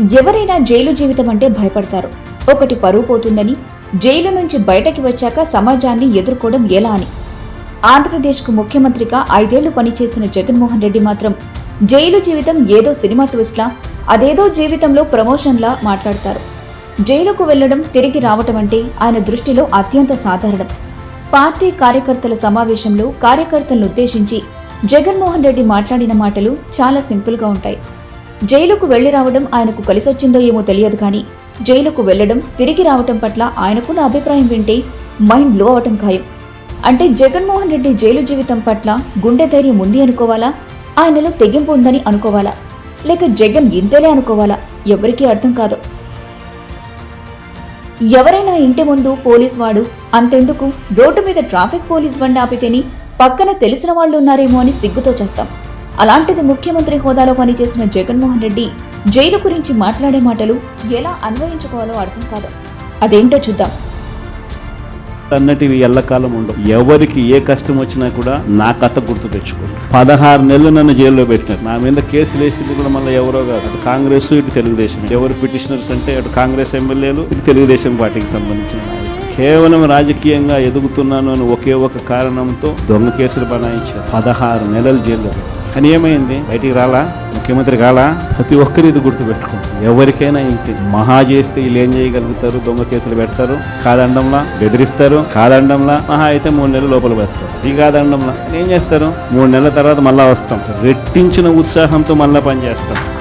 ఎవరైనా జైలు జీవితం అంటే భయపడతారు. ఒకటి పరువు పోతుందని జైలు నుంచి బయటకి వచ్చాక సమాజాన్ని ఎదుర్కోవడం ఎలా అని. ఆంధ్రప్రదేశ్కు ముఖ్యమంత్రిగా ఐదేళ్ళు పనిచేసిన జగన్మోహన్ రెడ్డి మాత్రం జైలు జీవితం ఏదో సినిమా ట్విస్ట్లా అదేదో జీవితంలో ప్రమోషన్లా మాట్లాడతారు. జైలుకు వెళ్ళడం తిరిగి రావటం అంటే ఆయన దృష్టిలో అత్యంత సాధారణం. పార్టీ కార్యకర్తల సమావేశంలో కార్యకర్తలను ఉద్దేశించి జగన్మోహన్ రెడ్డి మాట్లాడిన మాటలు చాలా సింపుల్గా ఉంటాయి. జైలుకు వెళ్ళి రావడం ఆయనకు కలిసొచ్చిందో ఏమో తెలియదు కానీ జైలుకు వెళ్ళడం తిరిగి రావటం పట్ల ఆయనకున్న అభిప్రాయం వింటే మైండ్లో అవటం ఖాయం. అంటే జగన్మోహన్ రెడ్డి జైలు జీవితం పట్ల గుండె ధైర్యం ఉంది అనుకోవాలా? ఆయనలో తెగింపు ఉందని అనుకోవాలా? లేక జగన్ ఇంతేలే అనుకోవాలా? ఎవరికీ అర్థం కాదు. ఎవరైనా ఇంటి ముందు పోలీస్ వాడు అంతెందుకు? రోడ్డు మీద ట్రాఫిక్ పోలీస్ బండి ఆపితేని పక్కన తెలిసిన వాళ్ళు ఉన్నారేమో అని సిగ్గుతో చేస్తాం. అలాంటిది ముఖ్యమంత్రి హోదాలో పనిచేసిన జగన్మోహన్ రెడ్డి జైలు గురించి మాట్లాడే మాటలు ఎలా అన్వయించుకోవాలో అర్థం కాదు. అదేంటో చూద్దాం. అన్నటివి ఎల్లకాలం ఉండవు. ఎవరికి ఏ కష్టం వచ్చినా కూడా నా కథ గుర్తు తెచ్చుకోండి. పదహారు నెలలు నన్ను జైల్లో పెట్టినారు. నా మీద కేసులు వేసింది కూడా మళ్ళీ ఎవరో కాదు. అటు కాంగ్రెస్ ఇటు తెలుగుదేశం. ఎవరు పిటిషనర్స్ అంటే అటు కాంగ్రెస్ ఎమ్మెల్యేలు ఇటు తెలుగుదేశం పార్టీకి సంబంధించిన నాయకులు. కేవలం రాజకీయంగా ఎదుగుతున్నాను అని ఒకే ఒక కారణంతో దొంగ కేసులు బనాయించారు. పదహారు నెలలు జైల్లో పెట్టారు. కానీ ఏమైంది బయటికి రాలా? ముఖ్యమంత్రి కాలా? ప్రతి ఒక్కరి ఇది గుర్తుపెట్టుకోండి ఎవరికైనా ఇంతే. మహా చేస్తే వీళ్ళు ఏం చేయగలుగుతారు? దొంగ కేసులు పెడతారు. కాదండంలా? బెదిరిస్తారు. కాదండంలా? మహా అయితే మూడు నెలలు లోపల పెడతారు. ఈ కాదండంలా? ఏం చేస్తారు? మూడు నెలల తర్వాత మళ్ళా వస్తాం. రెట్టించిన ఉత్సాహంతో మళ్ళా పనిచేస్తాం.